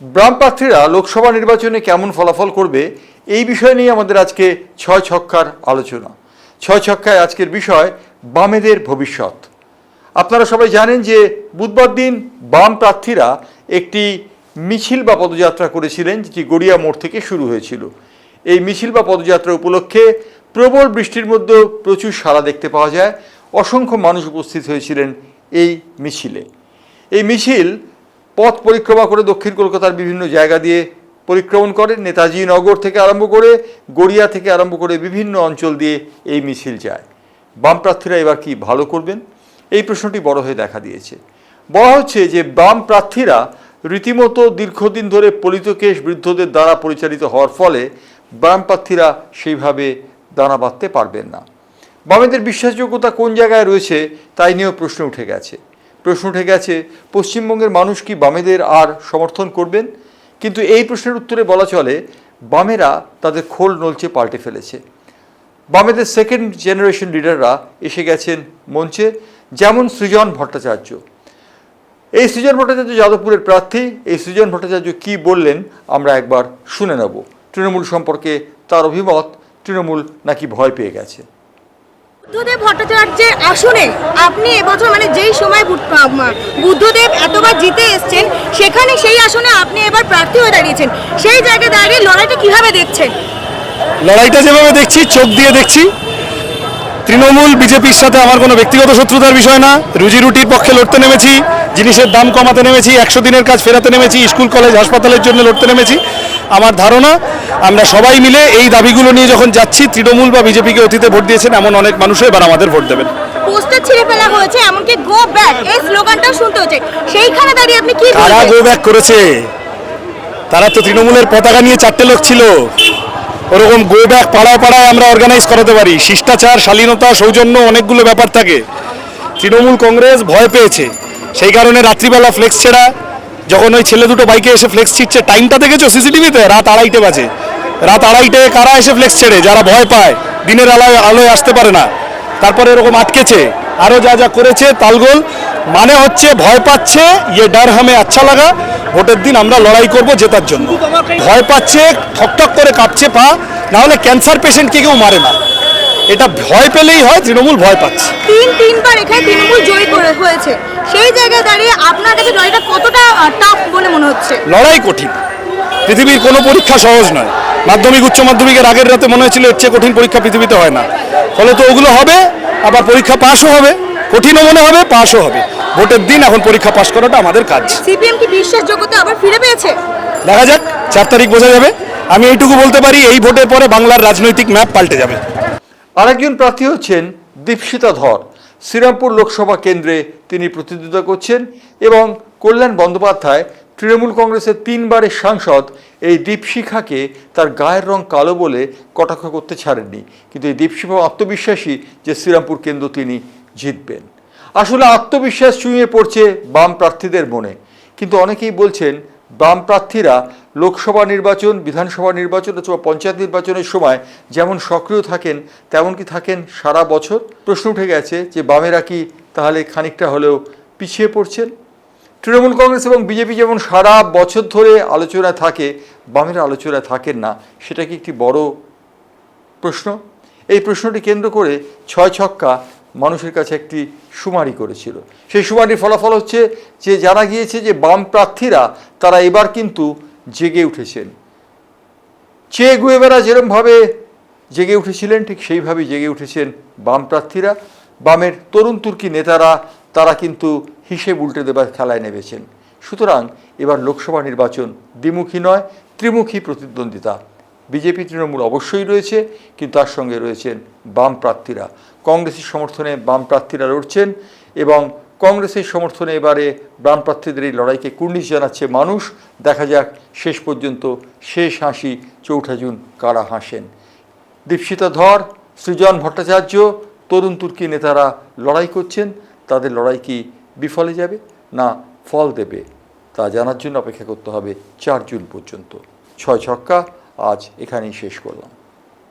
বাম প্রার্থীরা লোকসভা নির্বাচনে কেমন ফলাফল করবে এই বিষয় নিয়ে আমাদের আজকে ছয় ছক্কার আলোচনা। ছয় ছক্কায় আজকের বিষয় বামেদের ভবিষ্যৎ। আপনারা সবাই জানেন যে বুধবার দিন বাম প্রার্থীরা একটি মিছিল বা পদযাত্রা করেছিলেন যেটি গড়িয়া মোড় থেকে শুরু হয়েছিল। এই মিছিল বা পদযাত্রা উপলক্ষে প্রবল বৃষ্টির মধ্যেও প্রচুর সাড়া দেখতে পাওয়া যায়। অসংখ্য মানুষ উপস্থিত হয়েছিলেন এই মিছিলে। এই মিছিল পথ পরিক্রমা করে দক্ষিণ কলকাতার বিভিন্ন জায়গা দিয়ে পরিক্রমণ করে, নেতাজি নগর থেকে আরম্ভ করে, গড়িয়া থেকে আরম্ভ করে বিভিন্ন অঞ্চল দিয়ে এই মিছিল যায়। বাম প্রার্থীরা এবার কি ভালো করবেন? এই প্রশ্নটি বড় হয়ে দেখা দিয়েছে। বলা হচ্ছে যে, বাম প্রার্থীরা রীতিমতো দীর্ঘদিন ধরে পলিত কেশ বৃদ্ধদের দ্বারা পরিচালিত হওয়ার ফলে বাম প্রার্থীরা সেইভাবে দানা বাঁধতে পারবেন না। বামেদের বিশ্বাসযোগ্যতা কোন জায়গায় রয়েছে, তাই নিয়েও প্রশ্ন উঠে গেছে। প্রশ্ন উঠে গেছে, পশ্চিমবঙ্গের মানুষ কি বামেদের আর সমর্থন করবেন? কিন্তু এই প্রশ্নের উত্তরে বলা চলে, বামেরা তাদের খোল নলচে পাল্টে ফেলেছে। বামেদের সেকেন্ড জেনারেশন লিডাররা এসে গেছেন মঞ্চে, যেমন সৃজন ভট্টাচার্য। এই সৃজন ভট্টাচার্য যাদবপুরের প্রার্থী। এই সৃজন ভট্টাচার্য কি বললেন, আমরা একবার শুনে নেব। তৃণমূল সম্পর্কে তার অভিমত, তৃণমূল নাকি ভয় পেয়ে গেছে। বুদ্ধদেব ভট্টাচার্যের আসনে আপনি এবছর মানে যেই সময় বুদ্ধদেব এতবার জিতে এসছেন, সেখানে সেই আসনে আপনি এবার প্রার্থী হয়ে দাঁড়িয়েছেন। সেই জায়গায় দাঁড়িয়ে লড়াইটা কীভাবে দেখছেন? লড়াইটা যেভাবে দেখছি, চোখ দিয়ে দেখছি তৃণমূল বিজেপির সাথে আমার কোনো ব্যক্তিগত শত্রুতার বিষয় না। রুজি রুটির পক্ষে লড়তে নেমেছি জিনিসের দাম কমাতে নেমেছি একশো দিনের কাজ ফেরাতে নেমেছি স্কুল কলেজ হাসপাতালের জন্য লড়তে নেমেছি। আমার ধারণা আমরা সবাই মিলে এই দাবিগুলো নিয়ে যখন যাচ্ছি তৃণমূল বা বিজেপিকে অতীতে ভোট দিয়েছেন এমন অনেক মানুষও এবার আমাদের ভোট দেবেন। পোস্টার ছিঁড়ে ফেলা হয়েছে এমনকি গো ব্যাক এই স্লোগানটাও শুনতে হচ্ছে। সেইখানে দাঁড়িয়ে আপনি কি কারা গো ব্যাক করেছে? তারা তো তৃণমূলের পতাকা নিয়ে চারটে লোক ছিল। ওরকম গো ব্যাক পাড়ায় পাড়ায় আমরা অর্গানাইজ করাতে পারি। শিষ্টাচার, শালীনতা, সৌজন্য অনেকগুলো ব্যাপার থাকে। তৃণমূল কংগ্রেস ভয় পেয়েছে। সেই কারণে রাত্রিবেলা ফ্লেক্স ছেড়া, যখন ওই ছেলে দুটো বাইকে এসে ফ্লেক্স ছিটছে টাইমটা দেখেছ? সিসিটিভিতে রাত আড়াইটে বাজে। রাত আড়াইটে কারা এসে ফ্লেক্স ছেড়ে? যারা ভয় পায়, দিনের আলোয় আলোয় আসতে পারে না। তারপরে এরকম আটকেছে। আরও যা যা করেছে, তালগোল। মানে হচ্ছে ভয় পাচ্ছে ইয়ে ডার হামে আচ্ছা লাগা। ভোটের দিন আমরা লড়াই করব জেতার জন্য। ভয় পাচ্ছে ঠকঠক করে কাঁপছে পা না হলে ক্যান্সার পেশেন্টকে কেউ মারে না। এটা ভয় পেলেই হয় তৃণমূল ভয় পাচ্ছে। তিন তিনবার এখানে তৃণমূল জয়ী করে হয়েছে। সেই জায়গায় দাঁড়িয়ে আপনার কাছে লড়াইটা কতটা টাফ বলে মনে হচ্ছে? লড়াই কঠিন। পৃথিবীর কোনো পরীক্ষা সহজ নয়। মাধ্যমিক উচ্চ মাধ্যমিকের আগের রাতে মনে হয়েছিল এর চেয়ে কঠিন পরীক্ষা পৃথিবীতে হয় না। ফলে তো ওগুলো হবে আবার পরীক্ষা পাশও হবে কঠিনও মনে হবে পাশও হবে। ভোটের দিন এখন পরীক্ষা পাশ করাটা আমাদের কাজ। সিপিএম কি বিশ্বাসযোগ্যতা আবার ফিরে পেয়েছে? দেখা যাক চার তারিখ বোঝা যাবে। আমি এইটুকু বলতে পারি এই ভোটের পরে বাংলার রাজনৈতিক ম্যাপ পাল্টে যাবে। আরেকজন প্রার্থী হচ্ছেন দীপশিতা ধর। শ্রীরামপুর লোকসভা কেন্দ্রে তিনি প্রতিদ্বন্দ্বিতা করছেন এবং কল্যাণ বন্দ্যোপাধ্যায় তৃণমূল কংগ্রেসের তিনবারের সাংসদ এই দীপশিখাকে তার গায়ের রং কালো বলে কটাক্ষ করতে ছাড়েননি। কিন্তু এই দীপশিখা আত্মবিশ্বাসী যে শ্রীরামপুর কেন্দ্র তিনি জিতবেন। আসলে আত্মবিশ্বাস চুঁয়ে পড়ছে বাম প্রার্থীদের মনে। কিন্তু অনেকেই বলছেন, বাম প্রার্থীরা লোকসভা নির্বাচন, বিধানসভা নির্বাচন অথবা পঞ্চায়েত নির্বাচনের সময় যেমন সক্রিয় থাকেন, তেমন কি থাকেন সারা বছর? প্রশ্ন উঠে গেছে যে বামেরা কি তাহলে খানিকটা হলেও পিছিয়ে পড়ছেন? তৃণমূল কংগ্রেস এবং বিজেপি যেমন সারা বছর ধরে আলোচনায় থাকে, বামেরা আলোচনায় থাকেন না। সেটা কি একটি বড় প্রশ্ন? এই প্রশ্নটি কেন্দ্র করে ছয় ছক্কা মানুষের কাছে একটি সুমারি করেছিল। সেই সুমারির ফলাফল হচ্ছে যে জানা গিয়েছে যে বাম প্রার্থীরা, তারা এবার কিন্তু জেগে উঠেছেন। চে গুয়েবেরা যেরমভাবে জেগে উঠেছিলেন, ঠিক সেইভাবেই জেগে উঠেছেন বাম প্রার্থীরা। বামের তরুণ তুর্কি নেতারা, তারা কিন্তু হিসেব উল্টে দেবার খেলায় নেমেছেন। সুতরাং এবার লোকসভা নির্বাচন দ্বিমুখী নয়, ত্রিমুখী প্রতিদ্বন্দ্বিতা। বিজেপি তৃণমূল অবশ্যই রয়েছে, কিন্তু তার সঙ্গে রয়েছেন বাম প্রার্থীরা। কংগ্রেসের সমর্থনে বাম প্রার্থীরা লড়ছেন এবং কংগ্রেসের সমর্থনে এবারে বাম প্রার্থীদের এই লড়াইকে কুর্নিশ জানাচ্ছে মানুষ। দেখা যাক শেষ পর্যন্ত শেষ হাসি চৌঠা জুন কারা হাসেন। দীপশিতা ধর, সৃজন ভট্টাচার্য, তরুণ তুর্কি নেতারা লড়াই করছেন। তাদের লড়াই কি বিফলে যাবে না ফল দেবে? তা জানার জন্য অপেক্ষা করতে হবে চার জুন পর্যন্ত। ছয় ছক্কা, আজ এখানেই শেষ করলাম।